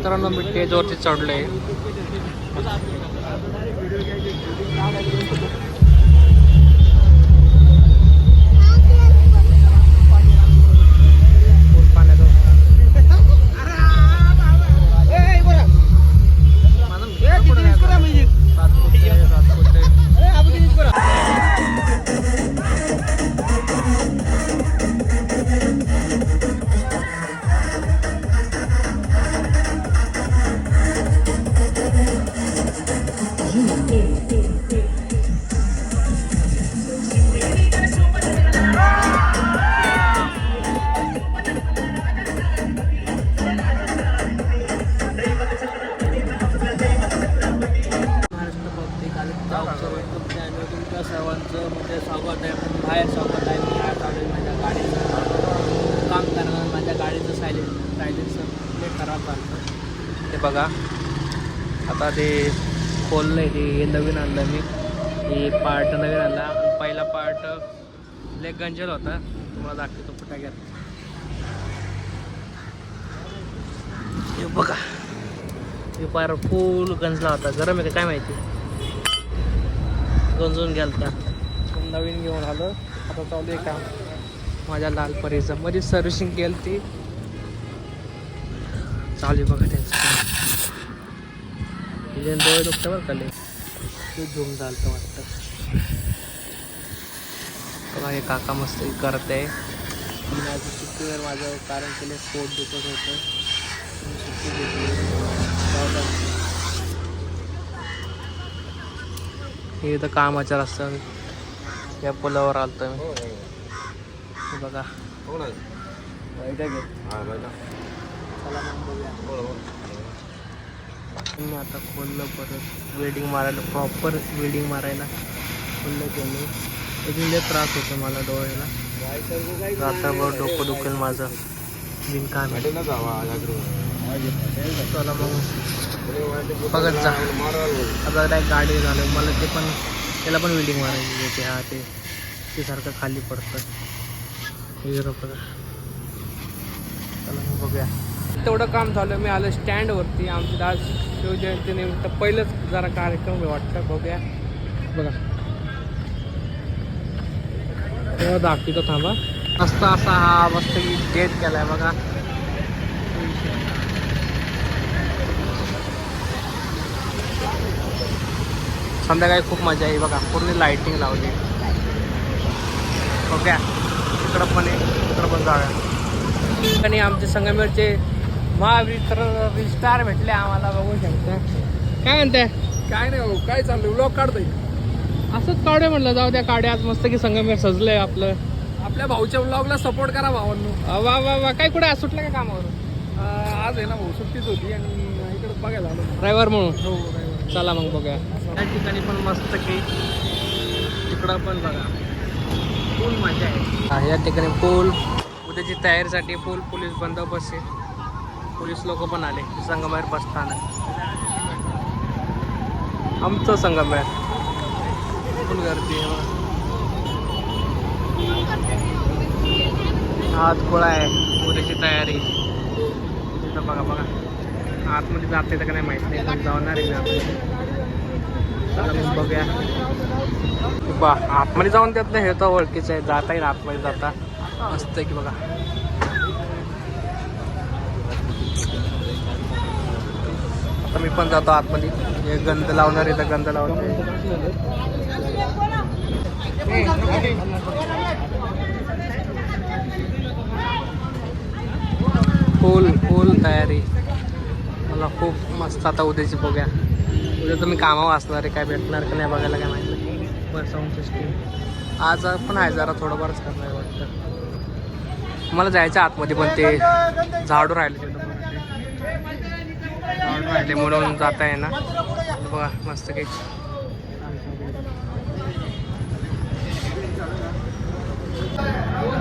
मित्रांनो मी स्टेजवरती चढलोय. फुल आहे स्वागत आहे मी चालू आहे माझ्या गाडीचं काम करणार माझ्या गाडीचं सायलेन्स सायलेन्सर ते खराब झालं ते बघा. आता ते खोललंय ते हे नवीन आणलं मी. हे पार्ट नवीन आणला. पहिला पार्ट लेग गंजल होता. तुम्हाला दाखवतो फटाक्यात हे बघा. हे पार फुल गंजला होता. गरम आहे का? काय माहिती? गंजून पण नवीन घेऊन आलो. आता चालू आहे काम. माझ्या लाल परीचं. मध्ये सर्व्हिसिंग केली ती चालू आहे बघा त्यांचं डोळे दुखतं बरं का ते झूम झालं वाटतं. बघा हे काका मस्त करत आहे माझं सुट्टीवर माझं कारण केले स्पोर्ट दुखत होतं. सुट्टी घेतली. हे इथं कामाच्या रस्त्यावर या पुलावर आलतो मी. हे बघा. चला मग बघूया. मी आता खोललं परत वेल्डिंग मारायला प्रॉपर वेल्डिंग मारायला खोललं त्यांनी अजून लय त्रास होतो मला डोळ्याला. रात्रभर डोकं दुखेल माझं. बिनकाम चला मग. बघत जा. आता काय गाडी झालं मला ते पण त्याला पण वेल्डिंग मारायची आहे ते हा ते ते सारखं खाली पडतं. चला मग बघूया. तेवढं काम झालं मी आलं स्टँडवरती. आमच्या आज शिवजयंती निमित्त पहिलंच जरा कार्यक्रम आहे वाटतं बघूया. बघा. तेव्हा दाखवतो थांबा. मस्त असा हा मस्त गेट केलाय बघा. संध्याकाळी खूप मजा आहे. बघा पूर्ण लाइटिंग लावली. ओके? इकडं पण इकडं पण जाऊया. आणि आमचे संगमेरचे महावीर स्टार भेटले आम्हाला बघू शकता. काय म्हणताय? काय नाही भाऊ काय चाललंय? ब्लॉग काढतोय. असंच काढे म्हणलं जाऊ द्या काढे आज मस्त की संगमेर सजलंय आपलं. आपल्या भाऊच्या ब्लॉगला सपोर्ट करा भावांनो. वा वा वा. काय कुठे आज सुटलं का कामावरून? अं, आज आहे ना भाऊ सुट्टीच होती आणि इकडे बघायला आलो. ड्रायव्हर म्हणून? हो. चला मग बघूया. त्या ठिकाणी पण मस्त की तिकडं पण बघा. फुल मजा आहे. हा, या ठिकाणी पूल उद्याची तयारीसाठी फुल पोलीस बंदोबस्त आहे. पोलीस लोक पण आले संगमेर बसताना आमचं संगमेर फुल गर्दी आहे. आज गोळा आहे उद्याची तयारी. तिथं बघा बघा. आतमध्ये जाते तर का नाही माहीत नाही पण जाणार आहे ना आतमध्ये. बघूया. बा आतमध्ये जाऊन त्यातलं हे तर ओळखीचं आहे जाता येईल आतमध्ये जाता. मस्त आहे की बघा. आता मी पण जातो आतमध्ये. हे गंध लावणार आहे तर गंध लावणार फुल फुल तयारी. मला खूप मस्त आता उद्याची बघूया. उद्या तुम्ही कामावर असणार आहे काय भेटणार का नाही बघायला काय माहिती नाही. बरं साऊंड सिस्टीम आज पण आहे जरा थोडंफारच करणार आहे वाटतं. मला जायचं आतमध्ये पण ते झाडू राहिले तिथं झाडू राहिले म्हणून जाता आहे ना. बघा मस्त काही.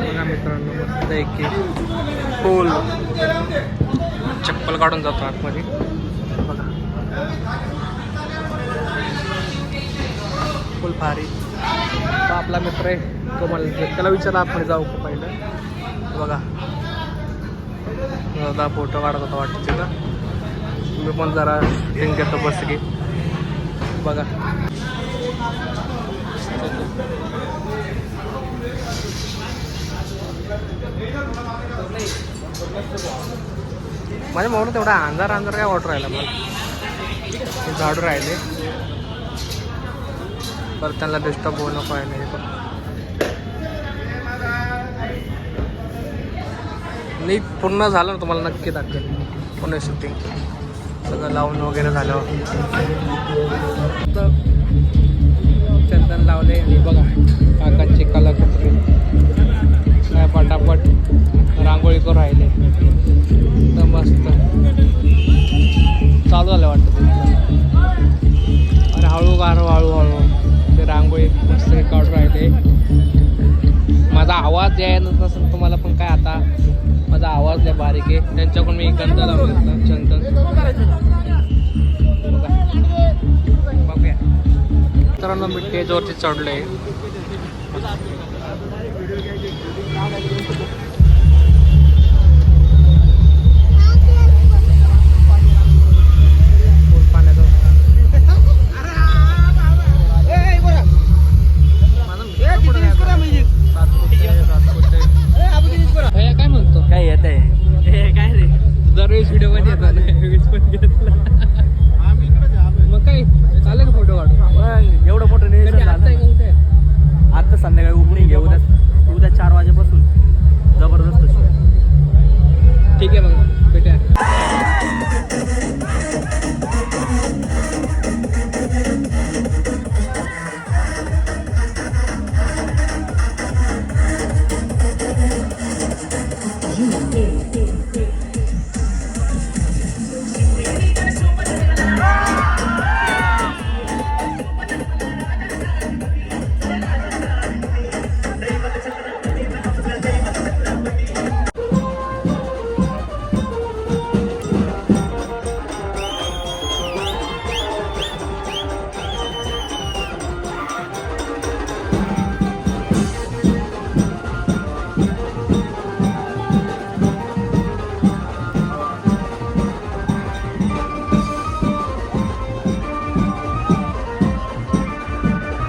बघा मित्रांनो मस्त एक की. फुल. चप्पल काढून जातो आतमध्ये. बघा. फुल भारी. तो आपला मित्र आहे तो मला त्याला विचारला आपण जाऊ का पहिलं. बघा. दादा फोटो काढत होता वाटतं तिथं. मी पण जरा शूटिंग घेतो बस की बघा. माझ्या म्हणून तेवढा अंधार अंधार काय वाटू राहिला मला. ते झाडू राहिले. परत त्यांना डिस्टर्ब होऊ नको आहे नाही पण नीट पूर्ण झालं ना तुम्हाला नक्की दाखवेल पूर्ण शूटिंग सगळं लावून वगैरे झालं तर चंदन लावले. आणि बघा काकांची कलाकृती काय पटापट रांगोळी करून राहिले. मस्त. चालू झालं वाटतं ते. आणि हळू हळू ते रांगोळी मस्त रेकॉर्ड राहिले. माझा आवाज यायला नसेल तुम्हाला पण काय आता माझा आवाज लय बारीक आहे. त्यांच्याकडून मी गंध लावून घेतला. चंदन. बघूया. मित्रांनो मी टेजवरती चढले आहे ना. संध्याकाळी उघडून आहे उद्या उद्या चार वाजेपासून जबरदस्त ठीक आहे मग. भेटूया.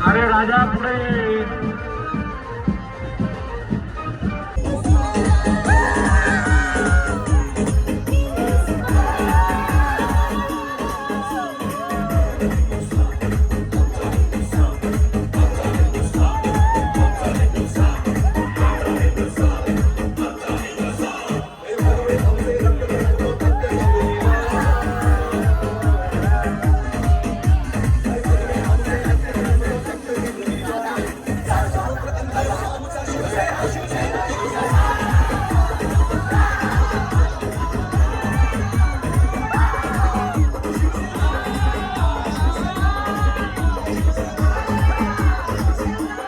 अरे राजा पुढे